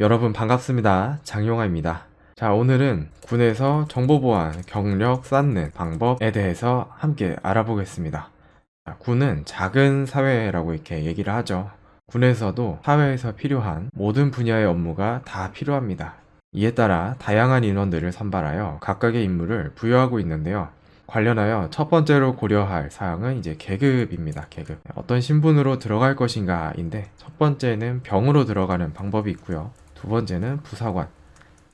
여러분 반갑습니다. 장용아입니다. 자, 오늘은 군에서 정보보안, 경력 쌓는 방법에 대해서 함께 알아보겠습니다. 자, 군은 작은 사회라고 이렇게 얘기를 하죠. 군에서도 사회에서 필요한 모든 분야의 업무가 다 필요합니다. 이에 따라 다양한 인원들을 선발하여 각각의 임무를 부여하고 있는데요. 관련하여 첫 번째로 고려할 사항은 이제 계급입니다. 계급. 어떤 신분으로 들어갈 것인가인데 첫 번째는 병으로 들어가는 방법이 있고요. 두 번째는 부사관,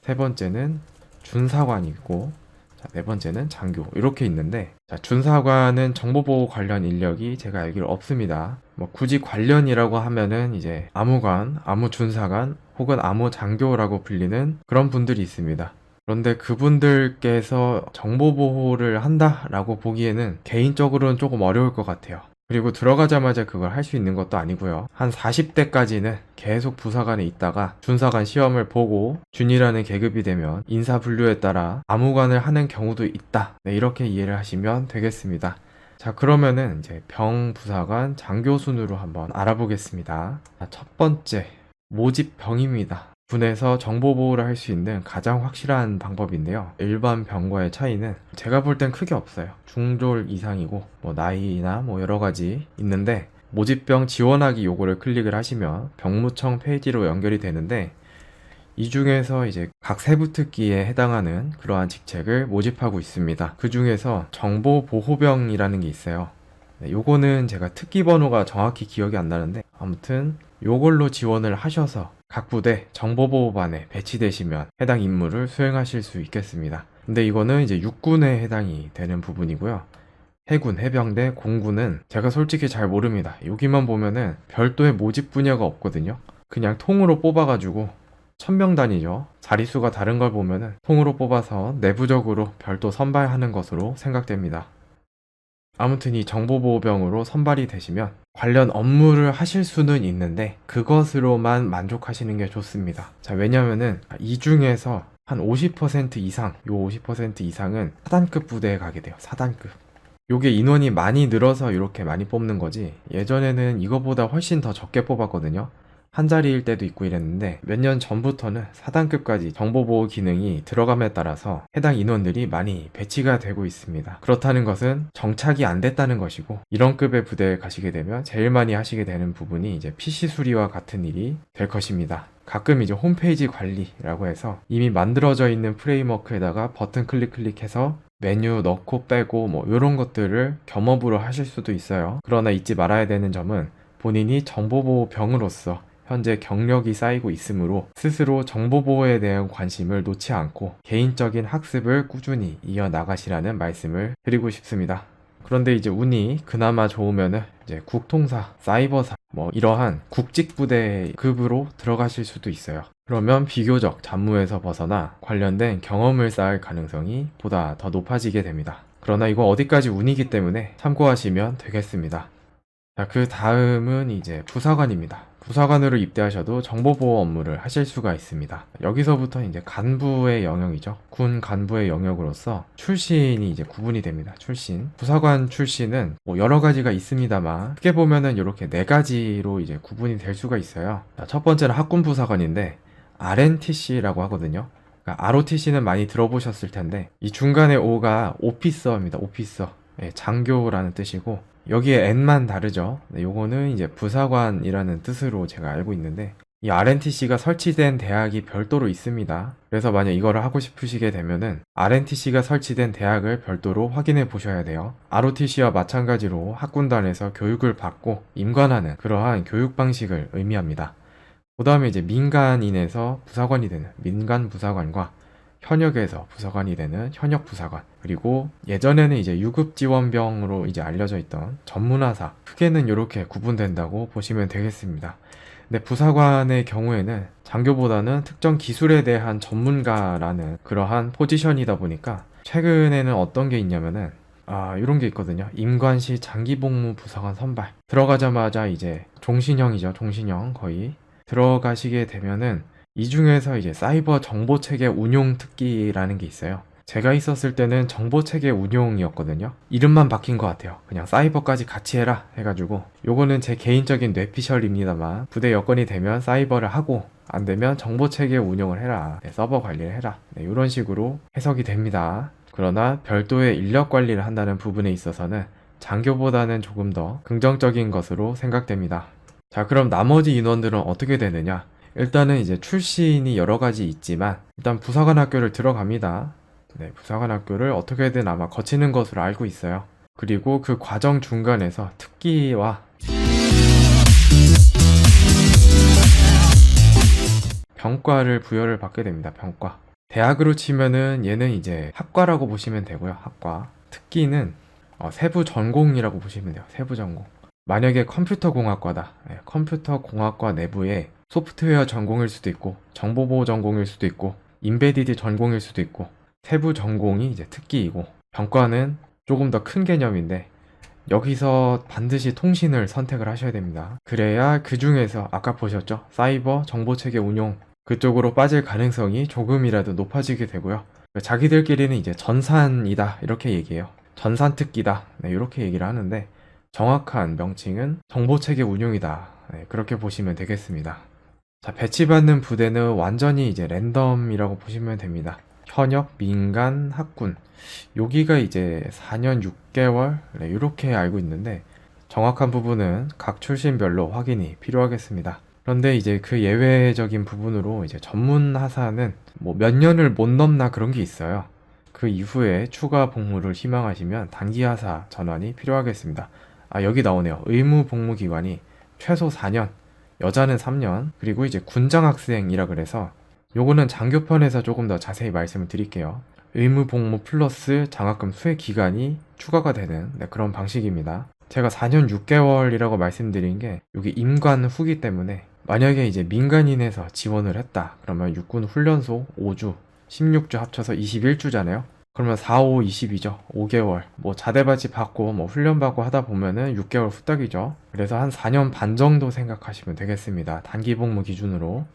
세 번째는 준사관이 있고 자, 네 번째는 장교 이렇게 있는데 자, 준사관은 정보보호 관련 인력이 제가 알기로 없습니다. 뭐 굳이 관련이라고 하면은 이제 아무관, 아무 준사관 혹은 아무 장교라고 불리는 그런 분들이 있습니다. 그런데 그분들께서 정보보호를 한다라고 보기에는 개인적으로는 조금 어려울 것 같아요. 그리고 들어가자마자 그걸 할 수 있는 것도 아니고요. 한 40대까지는 계속 부사관에 있다가 준사관 시험을 보고 준이라는 계급이 되면 인사 분류에 따라 아무관을 하는 경우도 있다. 네, 이렇게 이해를 하시면 되겠습니다. 자, 그러면은 이제 병 부사관 장교 순으로 한번 알아보겠습니다. 자, 첫 번째 모집 병입니다. 군에서 정보 보호를 할 수 있는 가장 확실한 방법인데요. 일반 병과의 차이는 제가 볼 땐 크게 없어요. 중졸 이상이고 뭐 나이나 뭐 여러 가지 있는데 모집병 지원하기 요거를 클릭을 하시면 병무청 페이지로 연결이 되는데 이 중에서 이제 각 세부 특기에 해당하는 그러한 직책을 모집하고 있습니다. 그 중에서 정보보호병이라는 게 있어요. 네, 요거는 제가 특기 번호가 정확히 기억이 안 나는데 아무튼 요걸로 지원을 하셔서 각 부대 정보보호반에 배치되시면 해당 임무를 수행하실 수 있겠습니다. 근데 이거는 이제 육군에 해당이 되는 부분이고요. 해군, 해병대, 공군은 제가 솔직히 잘 모릅니다. 여기만 보면은 별도의 모집 분야가 없거든요. 그냥 통으로 뽑아가지고 천명단이죠. 자릿수가 다른 걸 보면은 통으로 뽑아서 내부적으로 별도 선발하는 것으로 생각됩니다. 아무튼 이 정보보호병으로 선발이 되시면 관련 업무를 하실 수는 있는데 그것으로만 만족하시는 게 좋습니다. 자, 왜냐면은 이 중에서 한 50% 이상, 요 50% 이상은 사단급 부대에 가게 돼요. 사단급. 요게 인원이 많이 늘어서 이렇게 많이 뽑는 거지. 예전에는 이거보다 훨씬 더 적게 뽑았거든요. 한 자리일 때도 있고 이랬는데 몇 년 전부터는 4단급까지 정보보호 기능이 들어감에 따라서 해당 인원들이 많이 배치가 되고 있습니다. 그렇다는 것은 정착이 안 됐다는 것이고 이런 급의 부대에 가시게 되면 제일 많이 하시게 되는 부분이 이제 PC 수리와 같은 일이 될 것입니다. 가끔 이제 홈페이지 관리라고 해서 이미 만들어져 있는 프레임워크에다가 버튼 클릭 클릭해서 메뉴 넣고 빼고 뭐 이런 것들을 겸업으로 하실 수도 있어요. 그러나 잊지 말아야 되는 점은 본인이 정보보호병으로서 현재 경력이 쌓이고 있으므로 스스로 정보보호에 대한 관심을 놓지 않고 개인적인 학습을 꾸준히 이어나가시라는 말씀을 드리고 싶습니다. 그런데 이제 운이 그나마 좋으면은 이제 국통사, 사이버사, 뭐 이러한 국직 부대 급으로 들어가실 수도 있어요. 그러면 비교적 잡무에서 벗어나 관련된 경험을 쌓을 가능성이 보다 더 높아지게 됩니다. 그러나 이거 어디까지 운이기 때문에 참고하시면 되겠습니다. 자, 그 다음은 이제 부사관입니다. 부사관으로 입대하셔도 정보보호 업무를 하실 수가 있습니다. 여기서부터 이제 간부의 영역이죠. 군 간부의 영역으로서 출신이 이제 구분이 됩니다. 출신. 부사관 출신은 뭐 여러 가지가 있습니다만 크게 보면은 이렇게 네 가지로 이제 구분이 될 수가 있어요. 자, 첫 번째는 학군 부사관인데 RNTC라고 하거든요. 그러니까 ROTC는 많이 들어보셨을 텐데 이 중간에 O가 오피서입니다. 오피서. 예, 장교라는 뜻이고 여기에 N만 다르죠. 네, 요거는 이제 부사관이라는 뜻으로 제가 알고 있는데 이 RNTC가 설치된 대학이 별도로 있습니다. 그래서 만약 이거를 하고 싶으시게 되면은 RNTC가 설치된 대학을 별도로 확인해 보셔야 돼요. ROTC와 마찬가지로 학군단에서 교육을 받고 임관하는 그러한 교육 방식을 의미합니다. 그 다음에 이제 민간인에서 부사관이 되는 민간 부사관과 현역에서 부사관이 되는 현역 부사관 그리고 예전에는 이제 유급 지원병으로 이제 알려져 있던 전문화사 크게는 이렇게 구분된다고 보시면 되겠습니다. 근데 부사관의 경우에는 장교보다는 특정 기술에 대한 전문가라는 그러한 포지션이다 보니까 최근에는 어떤 게 있냐면은 아 이런 게 있거든요. 임관시 장기복무 부사관 선발 들어가자마자 이제 종신형이죠. 종신형 거의 들어가시게 되면은 이 중에서 이제 사이버 정보 체계 운용 특기라는 게 있어요. 제가 있었을 때는 정보 체계 운용이었거든요. 이름만 바뀐 것 같아요. 그냥 사이버까지 같이 해라 해가지고 요거는 제 개인적인 뇌피셜입니다만 부대 여건이 되면 사이버를 하고 안 되면 정보 체계 운영을 해라. 네, 서버 관리를 해라. 네, 이런 식으로 해석이 됩니다. 그러나 별도의 인력 관리를 한다는 부분에 있어서는 장교보다는 조금 더 긍정적인 것으로 생각됩니다. 자, 그럼 나머지 인원들은 어떻게 되느냐? 일단은 이제 출신이 여러 가지 있지만 일단 부사관 학교를 들어갑니다. 네, 부사관 학교를 어떻게든 아마 거치는 것으로 알고 있어요. 그리고 그 과정 중간에서 특기와 병과를 부여를 받게 됩니다. 병과. 대학으로 치면은 얘는 이제 학과라고 보시면 되고요. 학과. 특기는 어, 세부 전공이라고 보시면 돼요. 세부 전공. 만약에 컴퓨터 공학과다. 예, 컴퓨터 공학과 내부에 소프트웨어 전공일 수도 있고 정보보호 전공일 수도 있고 인베디드 전공일 수도 있고 세부 전공이 이제 특기이고 병과는 조금 더 큰 개념인데 여기서 반드시 통신을 선택을 하셔야 됩니다. 그래야 그 중에서 아까 보셨죠? 사이버 정보체계 운용 그쪽으로 빠질 가능성이 조금이라도 높아지게 되고요. 자기들끼리는 이제 전산이다 이렇게 얘기해요. 전산 특기다 네, 이렇게 얘기를 하는데 정확한 명칭은 정보체계 운용이다. 네, 그렇게 보시면 되겠습니다. 자, 배치받는 부대는 완전히 이제 랜덤이라고 보시면 됩니다. 현역, 민간, 학군. 여기가 이제 4년 6개월 네, 이렇게 알고 있는데 정확한 부분은 각 출신별로 확인이 필요하겠습니다. 그런데 이제 그 예외적인 부분으로 이제 전문 하사는 뭐 몇 년을 못 넘나 그런 게 있어요. 그 이후에 추가 복무를 희망하시면 단기 하사 전환이 필요하겠습니다. 아, 여기 나오네요. 의무 복무 기간이 최소 4년, 여자는 3년, 그리고 이제 군장 학생이라 그래서 요거는 장교편에서 조금 더 자세히 말씀을 드릴게요. 의무 복무 플러스 장학금 수혜 기간이 추가가 되는 네, 그런 방식입니다. 제가 4년 6개월이라고 말씀드린 게 여기 임관 후기 때문에 만약에 이제 민간인에서 지원을 했다. 그러면 육군 훈련소 5주, 16주 합쳐서 21주잖아요. 그러면 4, 5, 20이죠. 5개월. 뭐 자대바지 받고 뭐 훈련 받고 하다 보면은 6개월 후딱이죠. 그래서 한 4년 반 정도 생각하시면 되겠습니다. 단기 복무 기준으로.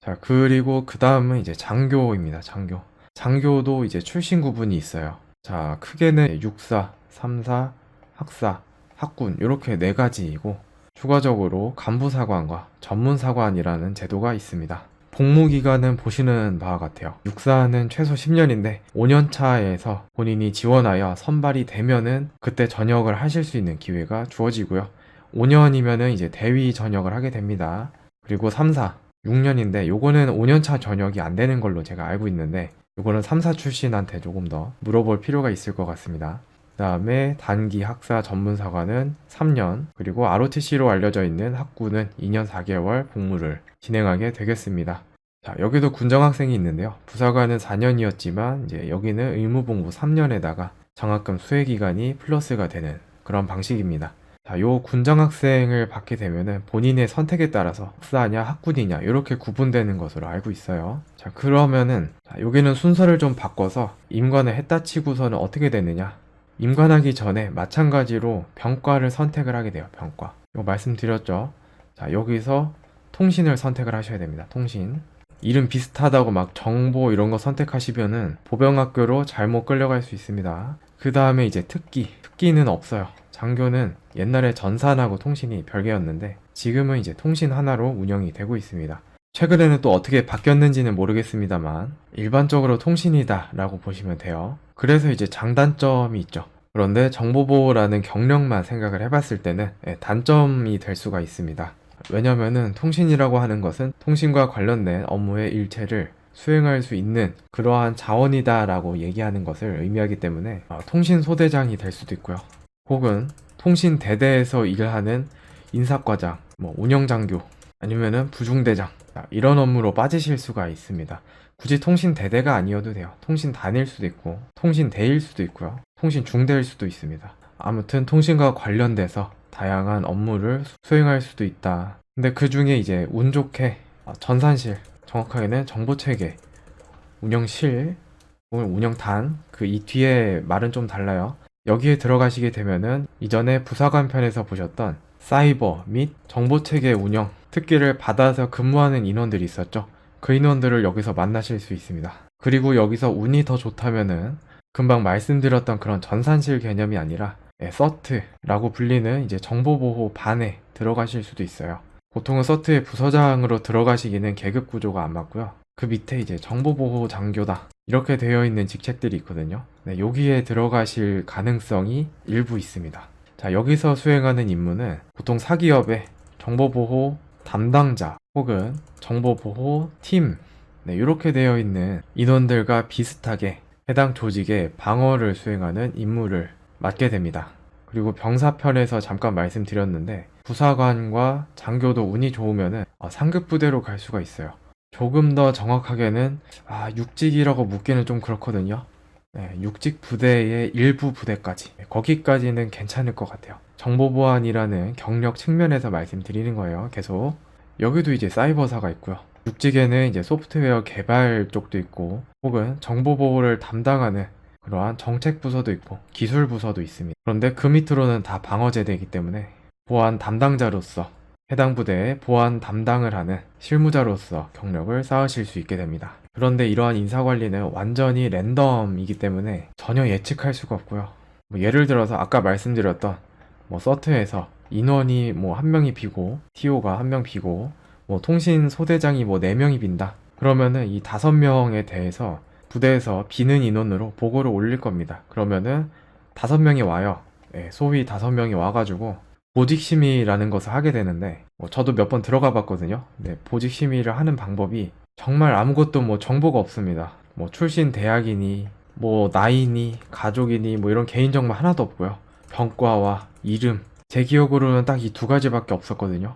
자, 그리고 그 다음은 이제 장교입니다. 장교. 장교도 이제 출신 구분이 있어요. 자, 크게는 육사, 삼사, 학사, 학군 이렇게 네 가지이고 추가적으로 간부사관과 전문사관이라는 제도가 있습니다. 복무 기간은 보시는 바와 같아요. 육사는 최소 10년인데 5년 차에서 본인이 지원하여 선발이 되면은 그때 전역을 하실 수 있는 기회가 주어지고요. 5년이면은 이제 대위 전역을 하게 됩니다. 그리고 3사 6년인데 요거는 5년 차 전역이 안 되는 걸로 제가 알고 있는데 요거는 3사 출신한테 조금 더 물어볼 필요가 있을 것 같습니다. 그 다음에 단기 학사 전문사관은 3년, 그리고 ROTC로 알려져 있는 학구는 2년 4개월 복무를 진행하게 되겠습니다. 자, 여기도 군정학생이 있는데요. 부사관은 4년이었지만, 이제 여기는 의무복무 3년에다가 장학금 수혜기간이 플러스가 되는 그런 방식입니다. 자, 요 군정학생을 받게 되면은 본인의 선택에 따라서 학사냐 학군이냐 이렇게 구분되는 것으로 알고 있어요. 자, 그러면은 자, 여기는 순서를 좀 바꿔서 임관을 했다 치고서는 어떻게 되느냐? 임관하기 전에 마찬가지로 병과를 선택을 하게 돼요. 병과. 이거 말씀드렸죠. 자, 여기서 통신을 선택을 하셔야 됩니다. 통신. 이름 비슷하다고 막 정보 이런 거 선택하시면은 보병학교로 잘못 끌려갈 수 있습니다. 그 다음에 이제 특기. 특기는 없어요. 장교는 옛날에 전산하고 통신이 별개였는데 지금은 이제 통신 하나로 운영이 되고 있습니다. 최근에는 또 어떻게 바뀌었는지는 모르겠습니다만 일반적으로 통신이다 라고 보시면 돼요. 그래서 이제 장단점이 있죠. 그런데 정보보호라는 경력만 생각을 해봤을 때는 예, 단점이 될 수가 있습니다. 왜냐면은 통신이라고 하는 것은 통신과 관련된 업무의 일체를 수행할 수 있는 그러한 자원이다 라고 얘기하는 것을 의미하기 때문에 어, 통신 소대장이 될 수도 있고요. 혹은 통신 대대에서 일하는 인사과장, 뭐 운영장교, 아니면은 부중대장 이런 업무로 빠지실 수가 있습니다. 굳이 통신 대대가 아니어도 돼요. 통신 단일 수도 있고, 통신 대일 수도 있고요. 통신 중대일 수도 있습니다. 아무튼 통신과 관련돼서 다양한 업무를 수행할 수도 있다. 근데 그 중에 이제 운 좋게 어, 전산실, 정확하게는 정보체계, 운영실, 운영단, 그 이 뒤에 말은 좀 달라요. 여기에 들어가시게 되면은 이전에 부사관 편에서 보셨던 사이버 및 정보체계 운영 특기를 받아서 근무하는 인원들이 있었죠. 그 인원들을 여기서 만나실 수 있습니다. 그리고 여기서 운이 더 좋다면은 금방 말씀드렸던 그런 전산실 개념이 아니라 예, 서트라고 불리는 이제 정보보호 반에 들어가실 수도 있어요. 보통은 서트의 부서장으로 들어가시기는 계급 구조가 안 맞고요. 그 밑에 이제 정보보호 장교다. 이렇게 되어 있는 직책들이 있거든요. 네, 여기에 들어가실 가능성이 일부 있습니다. 자, 여기서 수행하는 임무는 보통 사기업의 정보보호 담당자 혹은 정보보호 팀, 네, 이렇게 되어 있는 인원들과 비슷하게 해당 조직의 방어를 수행하는 임무를 맡게 됩니다. 그리고 병사편에서 잠깐 말씀드렸는데 부사관과 장교도 운이 좋으면은 어, 상급 부대로 갈 수가 있어요. 조금 더 정확하게는 아, 육직이라고 묻기는 좀 그렇거든요. 네, 육직 부대의 일부 부대까지 네, 거기까지는 괜찮을 것 같아요. 정보 보안이라는 경력 측면에서 말씀드리는 거예요. 계속 여기도 이제 사이버사가 있고요. 육직에는 이제 소프트웨어 개발 쪽도 있고 혹은 정보 보호를 담당하는 그러한 정책 부서도 있고 기술 부서도 있습니다. 그런데 그 밑으로는 다 방어제대이기 때문에 보안 담당자로서 해당 부대의 보안 담당을 하는 실무자로서 경력을 쌓으실 수 있게 됩니다. 그런데 이러한 인사관리는 완전히 랜덤이기 때문에 전혀 예측할 수가 없고요. 뭐 예를 들어서 아까 말씀드렸던 뭐 서트에서 인원이 뭐 한 명이 비고 TO가 한 명 비고 뭐 통신 소대장이 뭐 네 명이 빈다. 그러면은 이 다섯 명에 대해서 부대에서 비는 인원으로 보고를 올릴 겁니다. 그러면은 다섯 명이 와요. 예, 소위 다섯 명이 와가지고 보직 심의라는 것을 하게 되는데 뭐 저도 몇 번 들어가 봤거든요. 네, 보직 심의를 하는 방법이 정말 아무것도 뭐 정보가 없습니다. 뭐 출신 대학이니 뭐 나이니 가족이니 뭐 이런 개인 정보 하나도 없고요. 병과와 이름 제 기억으로는 딱 이 두 가지밖에 없었거든요.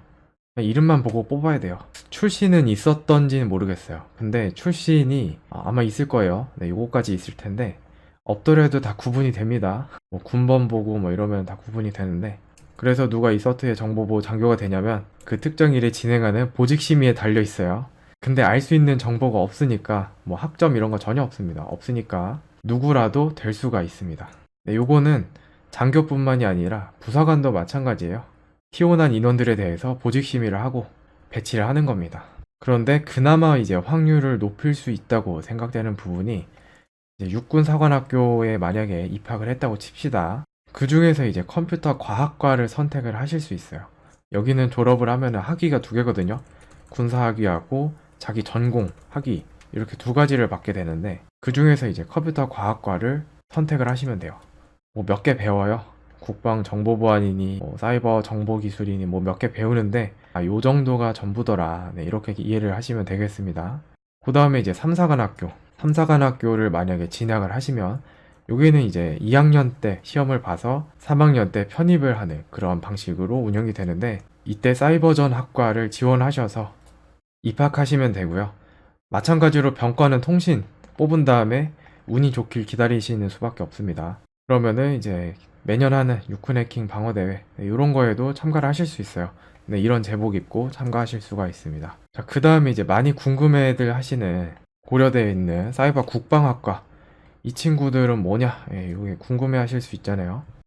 이름만 보고 뽑아야 돼요. 출신은 있었던지는 모르겠어요. 근데 출신이 아, 아마 있을 거예요. 네, 요거까지 있을 텐데 없더라도 다 구분이 됩니다. 뭐 군번 보고 뭐 이러면 다 구분이 되는데 그래서 누가 이 서트의 정보보호 장교가 되냐면 그 특정 일을 진행하는 보직 심의에 달려 있어요. 근데 알 수 있는 정보가 없으니까 뭐 학점 이런 거 전혀 없습니다. 없으니까 누구라도 될 수가 있습니다. 네, 요거는 장교뿐만이 아니라 부사관도 마찬가지예요. 티오난 인원들에 대해서 보직 심의를 하고 배치를 하는 겁니다. 그런데 그나마 이제 확률을 높일 수 있다고 생각되는 부분이 육군 사관학교에 만약에 입학을 했다고 칩시다. 그 중에서 이제 컴퓨터 과학과를 선택을 하실 수 있어요. 여기는 졸업을 하면 학위가 두 개거든요. 군사학위하고 자기 전공 학위 이렇게 두 가지를 받게 되는데 그 중에서 이제 컴퓨터 과학과를 선택을 하시면 돼요. 뭐 몇 개 배워요. 국방 정보보안이니 뭐 사이버 정보기술이니 뭐 몇 개 배우는데 아, 요 정도가 전부더라. 네, 이렇게 이해를 하시면 되겠습니다. 그 다음에 이제 삼사관학교. 삼사관학교를 만약에 진학을 하시면 여기는 이제 2학년 때 시험을 봐서 3학년 때 편입을 하는 그런 방식으로 운영이 되는데 이때 사이버전 학과를 지원하셔서 입학하시면 되고요. 마찬가지로 병과는 통신 뽑은 다음에 운이 좋길 기다리시는 수밖에 없습니다. 그러면은 이제 매년 하는 해킹 방어 대회 이런 거에도 참가를 하실 수 있어요. 네, 이런 제복 입고 참가하실 수가 있습니다. 자, 그 다음에 이제 많이 궁금해들 하시는 고려대에 있는 사이버 국방학과 이 친구들은 뭐냐? 예, 이게 궁금해 하실 수 있잖아요.